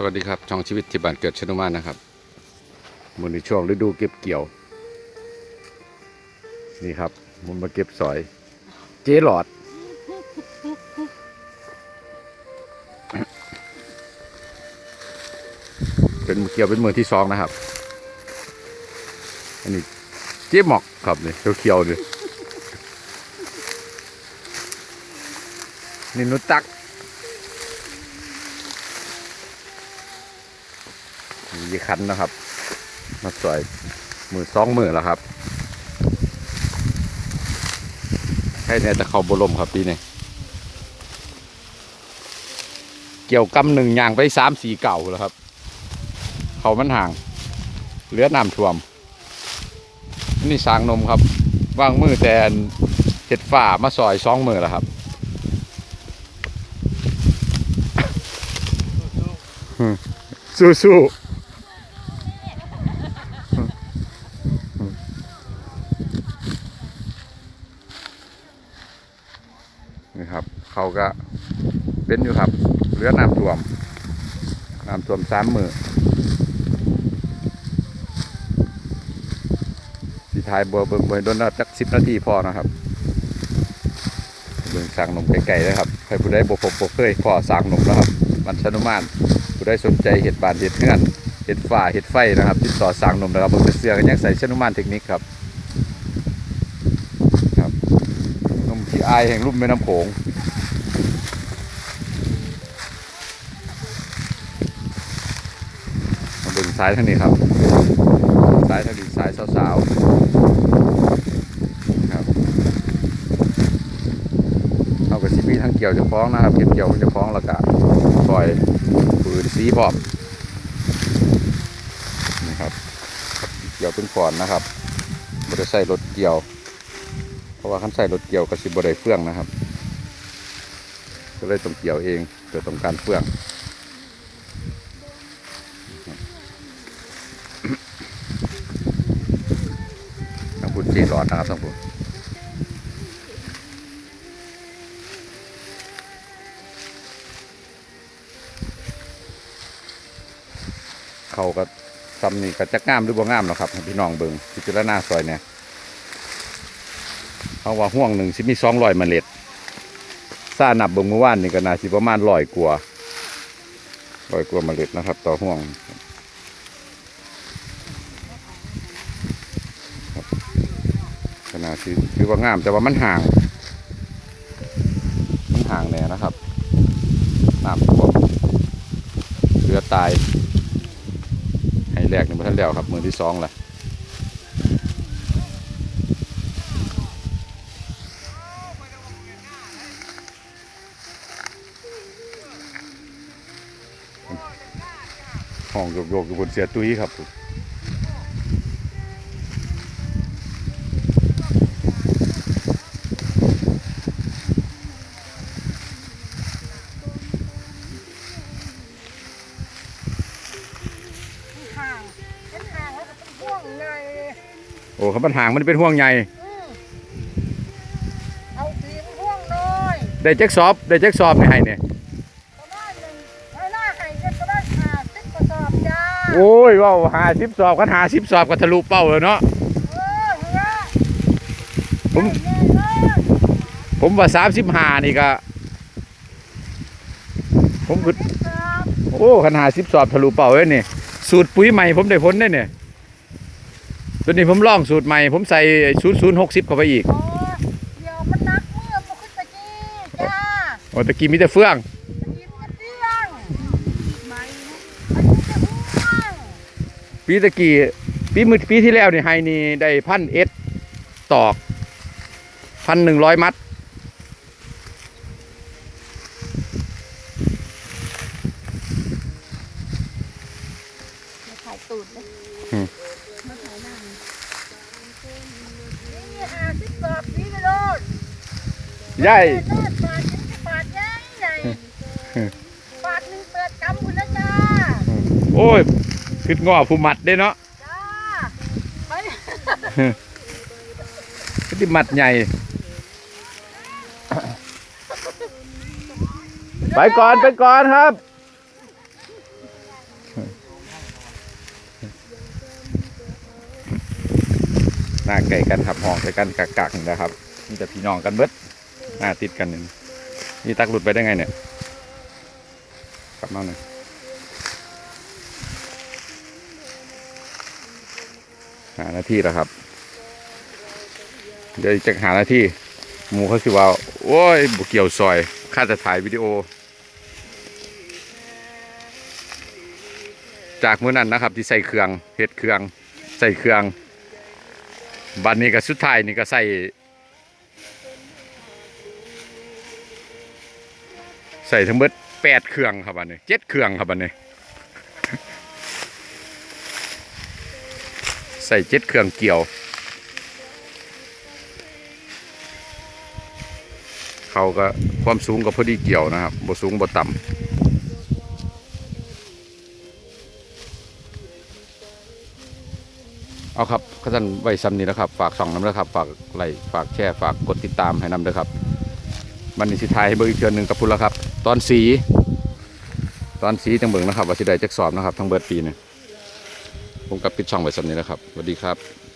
สวัสดีครับ ช่องชีวิตที่บ้านเกิดชนุมานนะครับมือในช่วงฤดูเก็บเกี่ยว นี่ครับมันมาเก็บสอย เจ๊หลอด เป็นมือเกี่ยวเป็นมือที่สองนะครับ อันนี้เจ๊หมอกครับนี่เขียวๆนี่นี่นุตัก มีคันนะครับ มาสวยมือสองมือแล้วครับให้เนี่ยจะเข้าบรมครับปีนี้เกี่ยวกำหนึ่งยางไปสามสี่เก่าแล้วครับ เขามันห่างเหลือน้ำท่วม นี่สางนมครับว่างมือแต่อันเห็ดฝ่ามาซอยสองมือแล้วครับสู้ๆ นี่ครับ เขาก็เป็นอยู่ครับเรือน้ำท่วมน้ำท่วมสามมือสีทายบัวเบิ่งบิ่งโดนจักสิบนาทีพอนะครับเบิ่งสร้างหนมไกลๆนะครับใครผู้ใดบ่พบบ่เคยพอสร้างหนมแล้วครับมันชนุมานผู้ใดสนใจเห็ดบานเห็ดเฮือนเห็ดฝ่าเห็ดไฟนะครับติดต่อสร้างหนมนะครับเบิ่งแต่เสื้อกันยังใส่ชนุมานเทคนิคครับนมที่ อายแห่งลุ่มแม่น้ำโขงมาเบิ่งซ้ายท่างนี้ครับซ้ายทางนี้ซ้ายสาวๆครับเอากับซีพีทั้งเกี่ยวจะฟ้องนะครับเก็บเกี่ยวเจะฟ้องล้วก็ปล่อยปืนสีพร้อมนี่ครับ เกี่ยวเป็นก่อนนะครับบริใส่รถเกี่ยว เพราะว่าคันใส่รถเกี่ยวกับสิบได้เฟื่องนะครับ ก็เลยต้องเกี่ยวเองเพื่อต้องการเฟื่องทางคุณเจรอดนะครับทางคุณเขาก็ซ้ำนี่ก็จะงามหรือบ่งามหรอครับพี่น้องเบิงพิจารณาซอยเนี่ย เขาว่าห่วงหนึ่งสิมีสองร้อยเมล็ดซานับเบิงเมื่อวานนี่ก็น่าสิประมาณร้อยกว่าร้อยกว่าเมล็ดนะครับ ต่อห่วงขนาดที่คือว่างามแต่ว่ามันห่าง มันห่างแน่นะครับน้ำท่วมเรือตาย ให้แรกนี่มาท่านแล้วครับ มือที่สองแหละ ห้องโยกๆอยู่บนเสียตุ้ยครับห่างเป็นห่างแล้วก็เป็นห่วงไงโอ้ครับมันห่างมันเป็นห่วงใหญ่อืมเอาสีเป็นห่วงน้อยได้แจ็คซอบได้แจ็คซอบในให้เนี่ย ก็ได้หนึ่งให้หน้าไข่ก็ก็ได้ขาสิบกระสอบจ้า โอ้ยว้าวหาสิบสอบกันหาสิบสอบกันทะลุเป้าเลยเนาะเออเฮ้ยผมแน่เลยผมว่าสามสิบห้านี่ก็ผมคือครับโอ้ขันหาสิบสอบทะลุเป้าเลยนี่ สูตรปุ๋ยใหม่ผมได้ผลได้เนี่ยตัวนี้ผมลองสูตรใหม่ ผมใส่ศูนย์ศูนย์หกสิบเข้าไปอีกโอ้ยเดี๋ยวมันนักเมื่อมันขึ้นตะกี้จ้าโอ้ตะกี้มีแต่เฟื่อง ตะกี้มันเตี้ยงไม่อันนี้จะห่วง ปีตะกี้ปีมือปีที่แล้วนี่ให้นี่ได้พันเอสตอกพันหนึ่งร้อยมัดมาถ่ายตูดเลยอืม มาถ่ายหน้านี่นี่หาสิบกรอบนี่ไปโลดย่ายโลดบาทหนึ่งบาทใหญ่ใหญ่บาทหนึ่งเปิดกำคุณนะจ้าโอ้ย ขึ้ง้อผู้มัดได้เนาะจ้าไปมัดใหญ่ ไปก่อนไปก่อนครับ หน้าไก่กันขับห้องไก่กันกักกักนะครับนี่จะพี่น้องกันเบิดหน้าติดกันนี่ตักหลุดไปได้ไงเนี่ย กลับมาหน่อย หาหน้าที่แล้วครับ เดี๋ยวจะหาหน้าที่หมูเขาคือว่า โอ้ยบุเกี่ยวซอยข้าจะถ่ายวิดีโอ จากมือนั้นนะครับ ที่ใส่เครื่องเฮ็ดเครื่อง ใส่เครื่อง บัดนนี้ก็สุดท้ายนี่ก็ใส่ใส่ทั้งเบิดแปดเครื่องครับบัดนี้เจ็ดเครื่องครับบัดนี้ ใส่เจ็ดเครื่องเกี่ยวเขาก็ความสูงก็พอดีเกี่ยวนะครับบ่สูงบ่ต่ำเอาครับข้าท่านไว้ซ้ำนี้นะครับ ฝากส่องน้ำนะครับ ฝากไลค์ฝากแชร์ฝากกดติดตามให้น้ำด้วยครับมันนี่สิทายให้เบิ่งอีกเทือนหนึ่งกับพุ่นแล้วครับ ตอนสี ตอนสีจังเบิ่งนะครับว่าสิได้จักสอบนะครับ ทั้งเบิดปีนี่ ผมกับปิดช่องไว้สำนี้นะครับสวัสดีครับ